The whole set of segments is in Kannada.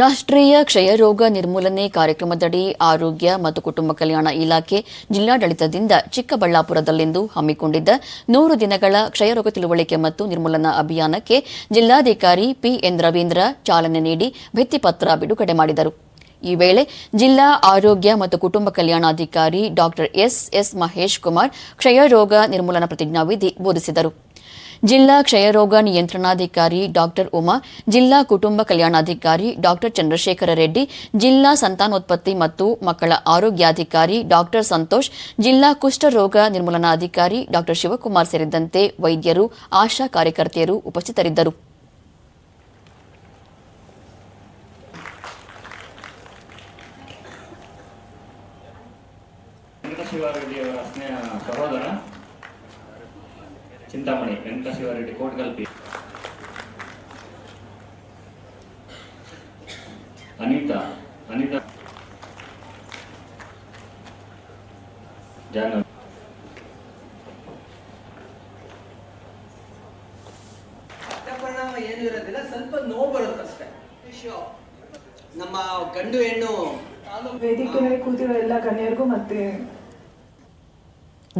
ರಾಷ್ಟ್ರೀಯ ಕ್ಷಯರೋಗ ನಿರ್ಮೂಲನೆ ಕಾರ್ಯಕ್ರಮದಡಿ ಆರೋಗ್ಯ ಮತ್ತು ಕುಟುಂಬ ಕಲ್ಯಾಣ ಇಲಾಖೆ ಜಿಲ್ಲಾಡಳಿತದಿಂದ ಚಿಕ್ಕಬಳ್ಳಾಪುರದಲ್ಲಿಂದು ಹಮ್ಮಿಕೊಂಡಿದ್ದ ನೂರು ದಿನಗಳ ಕ್ಷಯರೋಗ ತಿಳುವಳಿಕೆ ಮತ್ತು ನಿರ್ಮೂಲನಾ ಅಭಿಯಾನಕ್ಕೆ ಜಿಲ್ಲಾಧಿಕಾರಿ ಪಿಎನ್ ರವೀಂದ್ರ ಚಾಲನೆ ನೀಡಿ ಭಿತ್ತಿಪತ್ರ ಬಿಡುಗಡೆ ಮಾಡಿದರು. ಈ ವೇಳೆ ಜಿಲ್ಲಾ ಆರೋಗ್ಯ ಮತ್ತು ಕುಟುಂಬ ಕಲ್ಯಾಣಾಧಿಕಾರಿ doctor S S Mahesh Kumar ಕ್ಷಯರೋಗ ನಿರ್ಮೂಲನಾ ಪ್ರತಿಜ್ಞಾವಿಧಿ ಬೋಧಿಸಿದರು. ಜಿಲ್ಲಾ ಕ್ಷಯರೋಗ ನಿಯಂತ್ರಣಾಧಿಕಾರಿ ಡಾಕ್ಟರ್ ಉಮಾ, ಜಿಲ್ಲಾ ಕುಟುಂಬ ಕಲ್ಯಾಣಾಧಿಕಾರಿ ಡಾಕ್ಟರ್ ಚಂದ್ರಶೇಖರ ರೆಡ್ಡಿ, ಜಿಲ್ಲಾ ಸಂತಾನೋತ್ಪತ್ತಿ ಮತ್ತು ಮಕ್ಕಳ ಆರೋಗ್ಯಾಧಿಕಾರಿ ಡಾಕ್ಟರ್ ಸಂತೋಷ್, ಜಿಲ್ಲಾ ಕುಷ್ಠರೋಗ ನಿರ್ಮೂಲನಾಧಿಕಾರಿ ಡಾಕ್ಟರ್ ಶಿವಕುಮಾರ್ ಸೇರಿದಂತೆ ವೈದ್ಯರು, ಆಶಾ ಕಾರ್ಯಕರ್ತೆಯರು ಉಪಸ್ಥಿತರಿದ್ದರು. ಚಿಂತಾಮಣಿ ವೆಂಕಟಶಿವರೆಡ್ಡಿ ಕೋಟ್ಗಲ್ಪಿ ಅನಿತಾ ಅನಿತಾ. ಜಾನ. ಪರಿಣಾಮ ಏನು ಇರೋದಿಲ್ಲ ಸ್ವಲ್ಪ ನೋವು ಬರುತ್ತೆ ಅಷ್ಟೇ. ನಮ್ಮ ಗಂಡು ಹೆಣ್ಣು. ವೇದಿಕೆಯಲ್ಲಿ ಕೂತಿರೋ ಎಲ್ಲ ಗಣ್ಯರಿಗೂ ಮತ್ತೆ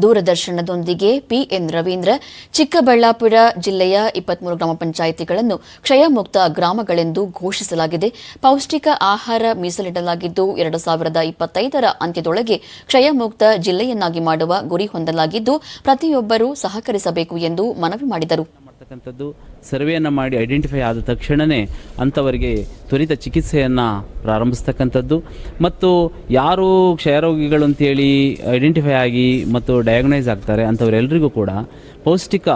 ದೂರದರ್ಶನದೊಂದಿಗೆ ಪಿಎನ್ ರವೀಂದ್ರ, ಚಿಕ್ಕಬಳ್ಳಾಪುರ ಜಿಲ್ಲೆಯ ಇಪ್ಪತ್ಮೂರು ಗ್ರಾಮ ಪಂಚಾಯಿತಿಗಳನ್ನು ಕ್ಷಯಮುಕ್ತ ಗ್ರಾಮಗಳೆಂದು ಘೋಷಿಸಲಾಗಿದೆ. ಪೌಷ್ಟಿಕ ಆಹಾರ ಮೀಸಲಿಡಲಾಗಿದ್ದು, ಎರಡು ಸಾವಿರದ ಇಪ್ಪತ್ತೈದರ ಅಂತ್ಯದೊಳಗೆ ಕ್ಷಯಮುಕ್ತ ಜಿಲ್ಲೆಯನ್ನಾಗಿ ಮಾಡುವ ಗುರಿ ಹೊಂದಲಾಗಿದ್ದು, ಪ್ರತಿಯೊಬ್ಬರೂ ಸಹಕರಿಸಬೇಕು ಎಂದು ಮನವಿ ಮಾಡಿದರು. ಮಾಡ್ತಕ್ಕಂಥದ್ದು ಸರ್ವೆಯನ್ನು ಮಾಡಿ ಐಡೆಂಟಿಫೈ ಆದ ತಕ್ಷಣವೇ ಅಂಥವರಿಗೆ ತ್ವರಿತ ಚಿಕಿತ್ಸೆಯನ್ನು ಪ್ರಾರಂಭಿಸ್ತಕ್ಕಂಥದ್ದು. ಮತ್ತು ಯಾರು ಕ್ಷಯರೋಗಿಗಳು ಅಂತೇಳಿ ಐಡೆಂಟಿಫೈ ಆಗಿ ಮತ್ತು ಡಯಾಗ್ನೈಸ್ ಆಗ್ತಾರೆ ಅಂಥವರೆಲ್ಲರಿಗೂ ಕೂಡ ಪೌಷ್ಟಿಕ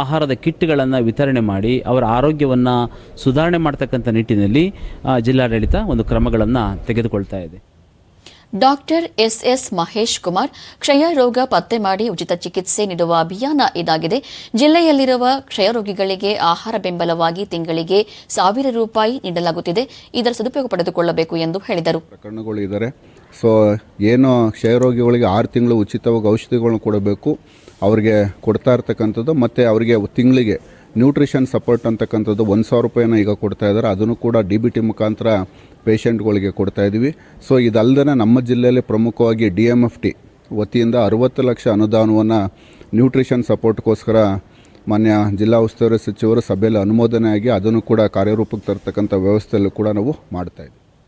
ಆಹಾರದ ಕಿಟ್ಗಳನ್ನು ವಿತರಣೆ ಮಾಡಿ ಅವರ ಆರೋಗ್ಯವನ್ನು ಸುಧಾರಣೆ ಮಾಡ್ತಕ್ಕಂಥ ನಿಟ್ಟಿನಲ್ಲಿ ಜಿಲ್ಲಾಡಳಿತ ಒಂದು ಕ್ರಮಗಳನ್ನು ತೆಗೆದುಕೊಳ್ತಾ ಇದೆ. ಡಾಕ್ಟರ್ ಎಸ್ಎಸ್ ಮಹೇಶ್ ಕುಮಾರ್ ಕ್ಷಯ ರೋಗ ಪತ್ತೆ ಮಾಡಿ ಉಚಿತ ಚಿಕಿತ್ಸೆ ನೀಡುವ ಅಭಿಯಾನ ಇದಾಗಿದೆ. ಜಿಲ್ಲೆಯಲ್ಲಿರುವ ಕ್ಷಯರೋಗಿಗಳಿಗೆ ಆಹಾರ ಬೆಂಬಲವಾಗಿ ತಿಂಗಳಿಗೆ ಸಾವಿರ ರೂಪಾಯಿ ನೀಡಲಾಗುತ್ತಿದೆ. ಇದರ ಸದುಪಯೋಗ ಪಡೆದುಕೊಳ್ಳಬೇಕು ಎಂದು ಹೇಳಿದರು. ಪ್ರಕರಣಗಳು ಇದ್ದಾರೆ ಸೊ ಏನು ಕ್ಷಯರೋಗಿಗಳಿಗೆ ಆರು ತಿಂಗಳು ಉಚಿತವಾಗಿ ಔಷಧಿಗಳನ್ನು ಕೊಡಬೇಕು. ಅವರಿಗೆ ಕೊಡ್ತಾ ಇರ್ತಕ್ಕಂಥದ್ದು ಮತ್ತು ಅವರಿಗೆ ತಿಂಗಳಿಗೆ ನ್ಯೂಟ್ರಿಷನ್ ಸಪೋರ್ಟ್ ಅಂತಕ್ಕಂಥದ್ದು ಒಂದು ಸಾವಿರ ರೂಪಾಯಿನ ಈಗ ಕೊಡ್ತಾ ಇದ್ದಾರೆ ಅದನ್ನು ಕೂಡ ಡಿ ಬಿ ಟಿ ಮುಖಾಂತರ ಪೇಷಂಟ್ಗಳಿಗೆ ಕೊಡ್ತಾ ಇದ್ದೀವಿ ಸೊ ಇದಲ್ಲದೆ ನಮ್ಮ ಜಿಲ್ಲೆಯಲ್ಲಿ ಪ್ರಮುಖವಾಗಿ ಡಿ ಎಂ ಎಫ್ ಟಿ ವತಿಯಿಂದ ಅರುವತ್ತು ಲಕ್ಷ ಅನುದಾನವನ್ನು ನ್ಯೂಟ್ರಿಷನ್ ಸಪೋರ್ಟ್ಗೋಸ್ಕರ ಮಾನ್ಯ ಜಿಲ್ಲಾ ಉಸ್ತುವಾರಿ ಸಚಿವರು ಸಭೆಯಲ್ಲಿ ಅನುಮೋದನೆ ಆಗಿ ಅದನ್ನು ಕೂಡ ಕಾರ್ಯರೂಪಕ್ಕೆ ತರ್ತಕ್ಕಂಥ ವ್ಯವಸ್ಥೆಯಲ್ಲೂ ಕೂಡ ನಾವು ಮಾಡ್ತಾ ಇದ್ದೀವಿ